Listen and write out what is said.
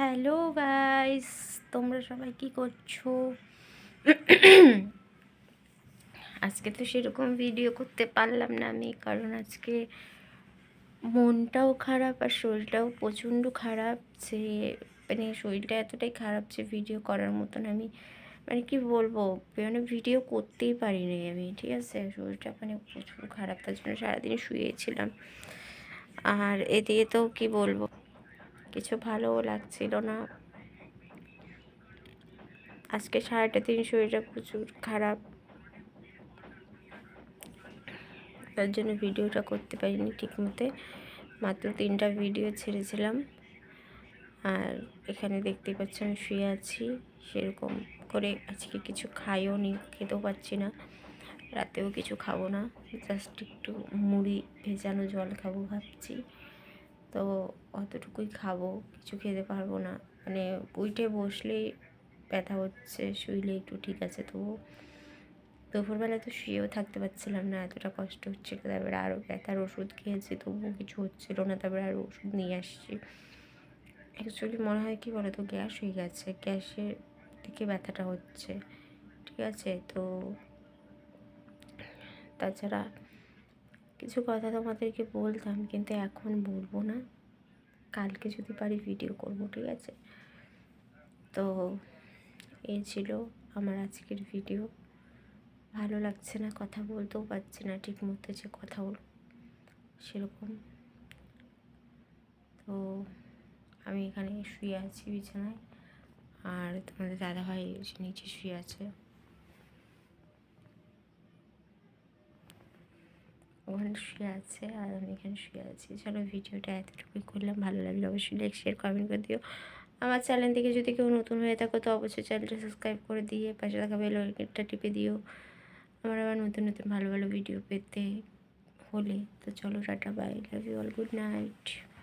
Hello guys, তোমরা সবাই কি করছ? আজকে তো সেরকম ভিডিও করতে পারলাম না আমি, কারণ আজকে মনটাও খারাপ আর শরীরটাও প্রচণ্ড খারাপ যে মানে শরীরটা এতটাই খারাপ যে ভিডিও করার মতন আমি মানে কি বলব মানে ভিডিও করতেই পারিনি আমি, ঠিক আছে? শরীরটা মানে প্রচুর খারাপ, তার জন্য সারাদিন শুয়েছিলাম। আর এদিকে তো কি বলব কিছু ভালোও লাগছিল না। আজকে সারাটা দিন শরীরটা প্রচুর খারাপ। তার জন্য ভিডিওটা করতে পারিনি ঠিক মতে। মাত্র তিনটা ভিডিও ছেড়েছিলাম। আর এখানে দেখতে পাচ্ছি আমি শুয়ে আছি। সেরকম করে আজকে কিছু খাইও নি, খেতেও পাচ্ছি না। রাতেও কিছু খাব না। জাস্ট একটু মুড়ি ভেজানো জল খাব ভাবছি। তো অতটুকুই খাব, কিছু খেতে পারব না। মানে উইটে বসলেই ব্যথা হচ্ছে, শুইলে একটু ঠিক আছে তবু দুপুরবেলা তো শুয়েও থাকতে পারছিলাম না, এতটা কষ্ট হচ্ছিল, তারপরে আরও ব্যথার ওষুধ খেয়েছি, তবুও কিছু হচ্ছিল না, তারপরে আরও ওষুধ নিয়ে আসছি। অ্যাকচুয়ালি মনে হয় কি বলো তো গ্যাস হয়ে গেছে, গ্যাসের থেকে ব্যথাটা হচ্ছে, ঠিক আছে? তো তাছাড়া কিছু কথা তোমাদেরকে বলতাম, কিন্তু এখন বলব না। কালকে যদি পারি ভিডিও করব, ঠিক আছে? তো এই ছিল আমার আজকের ভিডিও ভালো লাগছে না কথা বলতেও পারছি না ঠিক মতো যে কথা বল, সেরকম। তো আমি এখানে শুয়ে আছি বিছানায়। আর তোমাদের দাদাভাই নিচে শুয়ে আছে ওখানে শুয়ে আছে আর আমি এখানে শুয়ে আছি। চলো ভিডিওটা এতটুকুই করলাম। ভালো লাগলে অবশ্যই লাইক শেয়ার কমেন্ট করে দিও। আমার চ্যানেল থেকে যদি কেউ নতুন হয়ে থাকো, তো অবশ্যই চ্যানেলটা সাবস্ক্রাইব করে দিয়ে পাশে থাকা বেল আইকনটা টিপে দিও। আমার আবার নতুন নতুন, ভালো ভালো ভিডিও পেতে হলে। তো চলো tata bye love you all good night